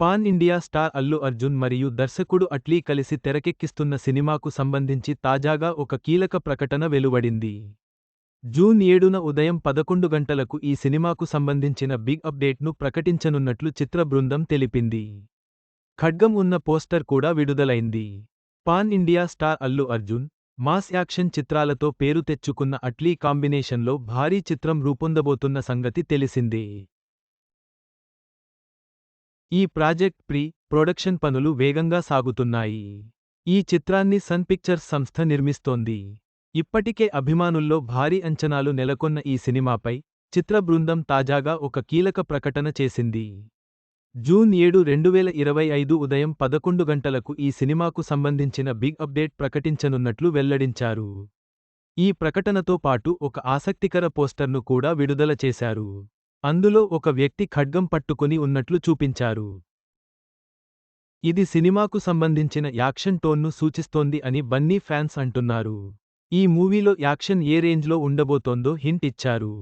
Pan India star Allu Arjun మరియు దర్శకుడు అట్లీ కలిసి తెరకెక్కిస్తున్న సినిమాకు సంబంధించి తాజాగా ఒక కీలక ప్రకటన వెలువడింది. జూన్ ఏడున ఉదయం పదకొండు గంటలకు ఈ సినిమాకు సంబంధించిన బిగ్ అప్డేట్ను ప్రకటించనున్నట్లు చిత్ర బృందం తెలిపింది. ఖడ్గం ఉన్న పోస్టర్ కూడా విడుదలైంది. Pan India star Allu Arjun mass action చిత్రాలతో పేరు తెచ్చుకున్న అట్లీ కాంబినేషన్లో భారీ చిత్రం రూపొందబోతున్న సంగతి తెలిసిందే. ఈ ప్రాజెక్ట్ ప్రీ ప్రొడక్షన్ పనులు వేగంగా సాగుతున్నాయి. ఈ చిత్రాన్ని సన్ పిక్చర్స్ సంస్థ నిర్మిస్తోంది. ఇప్పటికే అభిమానుల్లో భారీ అంచనాలు నెలకొన్న ఈ సినిమాపై చిత్ర బృందం తాజాగా ఒక కీలక ప్రకటన చేసింది. జూన్ ఏడు రెండువేల ఇరవై ఐదు ఉదయం పదకొండు గంటలకు ఈ సినిమాకు సంబంధించిన బిగ్ అప్డేట్ ప్రకటించనున్నట్లు వెల్లడించారు. ఈ ప్రకటనతో పాటు ఒక ఆసక్తికర పోస్టర్ను కూడా విడుదల చేశారు. అందులో ఒక వ్యక్తి ఖడ్గం పట్టుకుని ఉన్నట్లు చూపించారు. ఇది సినిమాకు సంబంధించిన యాక్షన్ టోన్ను సూచిస్తోంది అని బన్నీ ఫ్యాన్స్ అంటున్నారు. ఈ మూవీలో యాక్షన్ ఏ రేంజ్లో ఉండబోతోందో హింట్ ఇచ్చారు.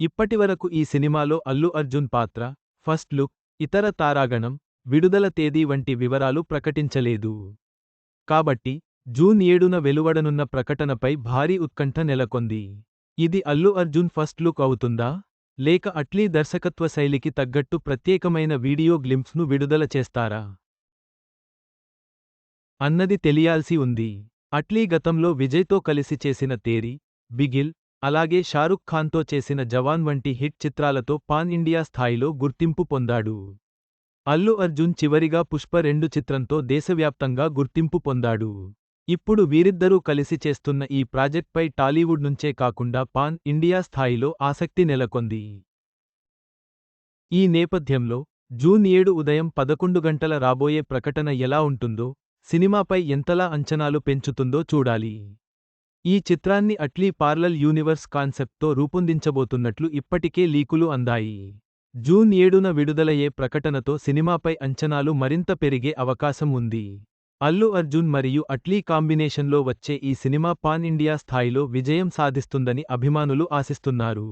ఇప్పటివరకు ఈ సినిమాలో అల్లు అర్జున్ పాత్ర ఫస్ట్ లుక్ ఇతర తారాగణం విడుదల తేదీ వంటి వివరాలు ప్రకటించలేదు. కాబట్టి జూన్ ఏడున వెలువడనున్న ప్రకటనపై భారీ ఉత్కంఠ నెలకొంది. ఇది అల్లు అర్జున్ ఫస్ట్ లుక్ అవుతుందా? లేక అట్లీ దర్శకత్వ శైలికి తగ్గట్టు ప్రత్యేకమైన వీడియో గ్లింప్స్ను విడుదల చేస్తారా? అన్నది తెలియాల్సి ఉంది. అట్లీ గతంలో విజయ్తో కలిసి చేసిన తేరి బిగిల్ అలాగే షారుఖ్ ఖాన్తో చేసిన జవాన్ వంటి హిట్ చిత్రాలతో పాన్ ఇండియా స్థాయిలో గుర్తింపు పొందాడు. అల్లు అర్జున్ చివరిగా పుష్ప రెండు చిత్రంతో దేశవ్యాప్తంగా గుర్తింపు పొందాడు. ఇప్పుడు వీరిద్దరూ కలిసి చేస్తున్న ఈ ప్రాజెక్ట్పై టాలీవుడ్ నుంచే కాకుండా పాన్ ఇండియా స్థాయిలో ఆసక్తి నెలకొంది. ఈ నేపథ్యంలో జూన్ ఏడు ఉదయం పదకొండు గంటల రాబోయే ప్రకటన ఎలా ఉంటుందో సినిమాపై ఎంతలా అంచనాలు పెంచుతుందో చూడాలి. ఈ చిత్రాన్ని అట్లీ పార్లల్ యూనివర్స్ కాన్సెప్ట్తో రూపొందించబోతున్నట్లు ఇప్పటికే లీకులు అందాయి. జూన్ ఏడున విడుదలయ్యే ప్రకటనతో సినిమాపై అంచనాలు మరింత పెరిగే అవకాశం ఉంది. అల్లు అర్జున్ మరియు అట్లీ కాంబినేషన్లో వచ్చే ఈ సినిమా పాన్ ఇండియా స్థాయిలో విజయం సాధిస్తుందని అభిమానులు ఆశిస్తున్నారు.